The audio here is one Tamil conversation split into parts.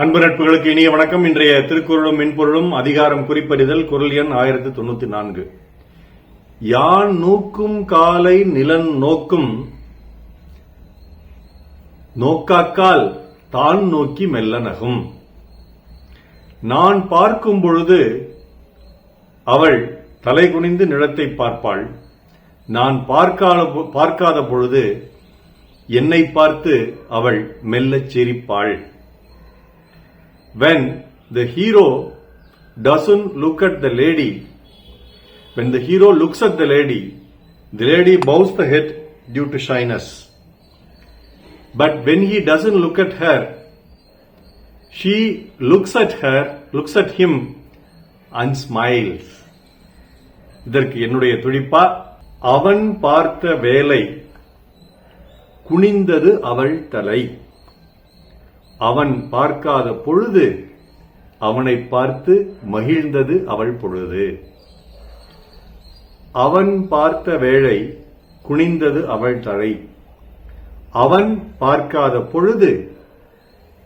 அன்பு நட்புகளுக்கு இனிய வணக்கம். இன்றைய திருக்குறளும் மென்பொருளும் அதிகாரம் குறிப்பறிதல் குரல் எண் ஆயிரத்தி தொண்ணூத்தி நான்கு. யான் நோக்கும் காலை நிலன் நோக்கும் நோக்காக்கால் தான் நோக்கி மெல்ல நகும். நான் பார்க்கும் பொழுது அவள் தலை குனிந்து நிலத்தை பார்ப்பாள். நான் பார்க்காத பார்க்காத பொழுது என்னை பார்த்து அவள் மெல்லச் சிரிப்பாள். When the hero doesn't look at the lady, when the hero looks at the lady, the lady bows the head due to shyness. But when he doesn't look at her, she looks at her, looks at him and smiles. இதற்கு என்னுடைய துடிப்பா அவன் பார்த்த வேலை குனிந்தது அவள் தலை அவன் பார்க்காத பொழுது அவனை பார்த்து மகிழ்ந்தது அவள் பொழுது. அவன் பார்த்த வேளை குனிந்தது அவள் தலை. அவன் பார்க்காத பொழுது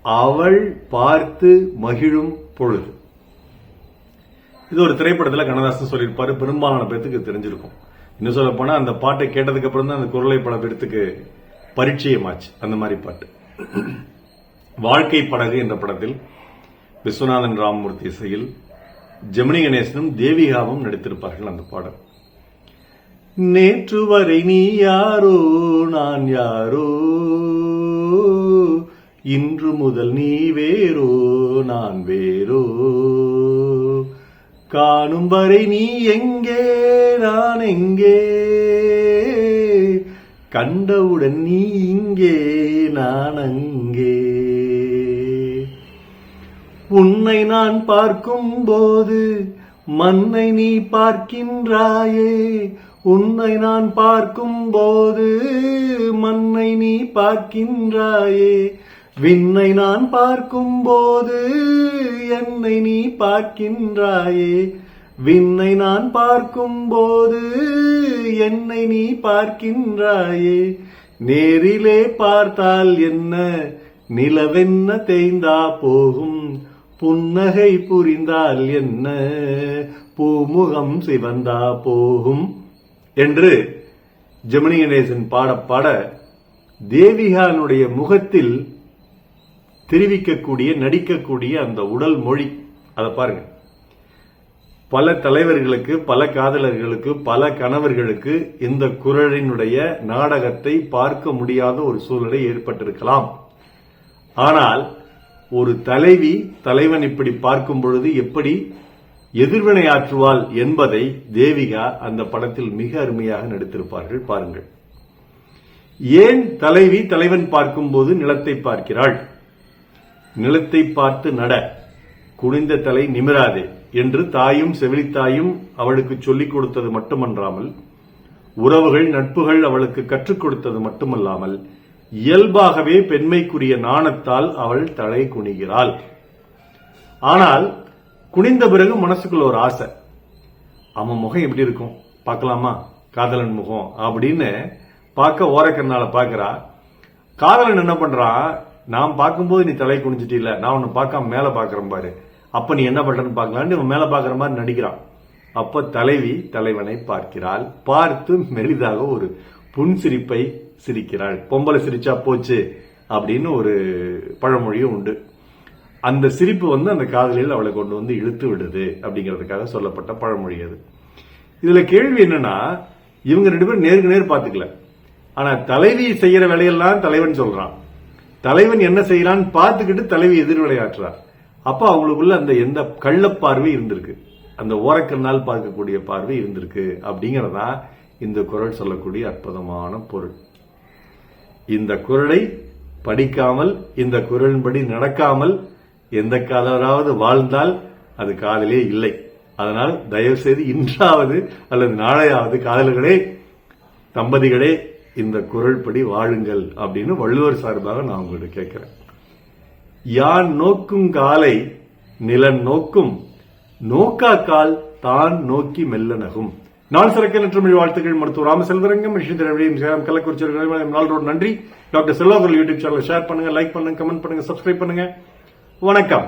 அவள் பார்த்து மகிழும் பொழுது. இது ஒரு திரைப்படத்துல கண்ணதாசன் சொல்லியிருப்பாரு. பெரும்பாலான பேத்துக்கு தெரிஞ்சிருக்கும். இன்னும் சொல்ல போனா அந்த பாட்டை கேட்டதுக்கு அப்புறம் தான் அந்த குரலை பல பேர்த்துக்கு பரிச்சயமாச்சு. அந்த மாதிரி பாட்டு. வாழ்க்கை படகு என்ற படத்தில் விஸ்வநாதன் ராமமூர்த்தி இசையில் ஜெமினி கணேசனும் தேவிகாவும் நடித்திருப்பார்கள் அந்த பாடல். நேற்று வரை நீ யாரோ நான் யாரோ? இன்று முதல் நீ வேறோ நான் வேறோ? காணும் வரை நீ எங்கே நான் எங்கே? கண்டவுடன் நீ இங்கே நான் அங்கே? உன்னை நான் பார்க்கும் போது மண்ணை நீ பார்க்கின்றாயே. உன்னை நான் பார்க்கும் போது மண்ணை நீ பார்க்கின்றாயே. விண்ணை நான் பார்க்கும் போது என்னை நீ பார்க்கின்றாயே. விண்ணை நான் பார்க்கும் போது என்னை நீ பார்க்கின்றாயே. நேரிலே பார்த்தால் என்ன? நிலவென்ன தேய்ந்தா போகும்? புன்னகை புரிந்தால் என்ன? பூமுகம் சிவந்தா போகும். என்று ஜெமினி கணேசன் பாடப்பாட தேவிகானுடைய முகத்தில் தெரிவிக்கக்கூடிய நடிக்கக்கூடிய அந்த உடல் மொழி. அதை பாருங்க. பல தலைவர்களுக்கு பல காதலர்களுக்கு பல கணவர்களுக்கு இந்த குரலினுடைய நாடகத்தை பார்க்க முடியாத ஒரு சூழ்நிலை ஏற்பட்டிருக்கலாம். ஆனால் ஒரு தலைவி தலைவன் இப்படி பார்க்கும் பொழுது எப்படி எதிர்வினையாற்றுவாள் என்பதை தேவிகா அந்த படத்தில் மிக அருமையாக நடித்திருப்பார்கள். பாருங்கள். ஏன் தலைவி தலைவன் பார்க்கும்போது நிலத்தை பார்க்கிறாள்? நிலத்தை பார்த்து நட. குனிந்த தலை நிமிராதே என்று தாயும் செவிலித்தாயும் அவளுக்கு சொல்லிக் கொடுத்தது மட்டுமன்றாமல் உறவுகள் நட்புகள் அவளுக்கு கற்றுக் கொடுத்தது மட்டுமல்லாமல் இயல்பாகவே பெண்மைக்குரிய நாணத்தால் அவள் தலை குனிகிறாள். ஆனால் குனிந்த பிறகு மனசுக்குள்ள ஒரு ஆசை. அவன் முகம் எப்படி இருக்கும்? பார்க்கலாமா? காதலன் முகம் அப்படின்னு பார்க்க ஓரக்கண்ணால பார்க்கறா. காதலன் என்ன பண்றான் நான் பார்க்கும்போது நீ தலை குனிஞ்சிட்டில நான் உன்னை பார்க்காம மேல பாக்குறேன் பாரு. அப்ப நீ என்ன பண்றன்னு பார்க்கலான்னு இவன் மேல பாக்குற மாதிரி நடிக்கிறான். அப்ப தலைவி தலைவனை பார்க்கிறாள். பார்த்து மெலிதாக ஒரு புன்சிரிப்பை சிரிக்கிறாள். பொம்பளை சிரிச்சா போச்சு அப்படின்னு ஒரு பழமொழியும் உண்டு. அந்த சிரிப்பு வந்து அந்த காதலில் அவளை கொண்டு வந்து இழுத்து விடுது அப்படிங்கிறதுக்காக சொல்லப்பட்ட பழமொழி அது. இதுல கேள்வி என்னன்னா இவங்க ரெண்டு பேரும் நேருக்கு நேர் பாத்துக்கல ஆனா தலைவி செய்யற வேலையெல்லாம் தலைவன் சொல்றான். தலைவன் என்ன செய்யறான்னு பார்த்துக்கிட்டு தலைவி எதிர்விளையாற்றுறார் அப்ப அவங்களுக்குள்ள அந்த எந்த கள்ளப்பார்வை இருந்திருக்கு. அந்த ஓரக்கண்ணால் பார்க்கக்கூடிய பார்வை இருந்திருக்கு அப்படிங்கறதா இந்த குரல் சொல்லக்கூடிய அற்புதமான பொருள். இந்த குரலை படிக்காமல் இந்த குரலின்படி நடக்காமல் எந்த காதலராவது வாழ்ந்தால் அது காதலே இல்லை. அதனால் தயவு செய்து இன்றாவது அல்லது நாளையாவது காதல்களே தம்பதிகளே இந்த குரல் படி வாழுங்கள் அப்படின்னு வள்ளுவர் சார்பாக நான் உங்கள்கிட்ட கேட்கிறேன். யான் நோக்கும் காலை நிலன் நோக்கும் நோக்கா கால் தான் நோக்கி மெல்ல நகும். நாள் சிறக்க நற்றமிழ் வாழ்த்துக்கள். மருத்துவ ராமசெல்வரங்கம் விஷயத்திரையும் சேலம் கள்ளக்குறிச்சி நாள் ரோடு நன்றி. Doctor Selvakul YouTube channel share பண்ணுங்க லைக் பண்ணுங்க கமெண்ட் பண்ணுங்க சப்ஸ்கிரைப் பண்ணுங்க. வணக்கம்.